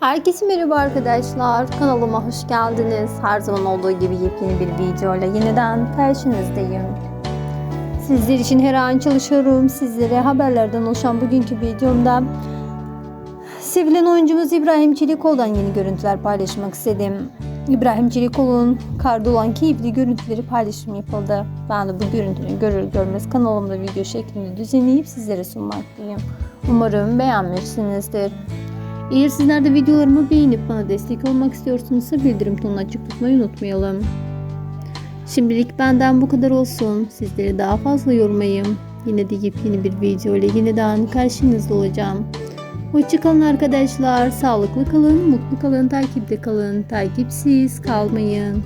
Herkese merhaba arkadaşlar. Kanalıma hoş geldiniz. Her zaman olduğu gibi yepyeni bir videoyla yeniden karşınızdayım. Sizler için her an çalışıyorum. Sizlere haberlerden oluşan bugünkü videomda sevilen oyuncumuz İbrahim Çelikoğlu'dan yeni görüntüler paylaşmak istedim. İbrahim Çelikoğlu'nun karda olan keyifli görüntüleri paylaşım yapıldı. Ben de bu görüntüleri görür görmez kanalımda video şeklinde düzenleyip sizlere sunmaktayım. Umarım beğenmişsinizdir. Eğer sizler de videolarımı beğenip bana destek olmak istiyorsanız bildirim tonunu açık tutmayı unutmayalım. Şimdilik benden bu kadar olsun. Sizleri daha fazla yormayayım. Yine de yepyeni bir video ile yeniden karşınızda olacağım. Hoşçakalın arkadaşlar. Sağlıklı kalın, mutlu kalın, takipte kalın. Takipsiz kalmayın.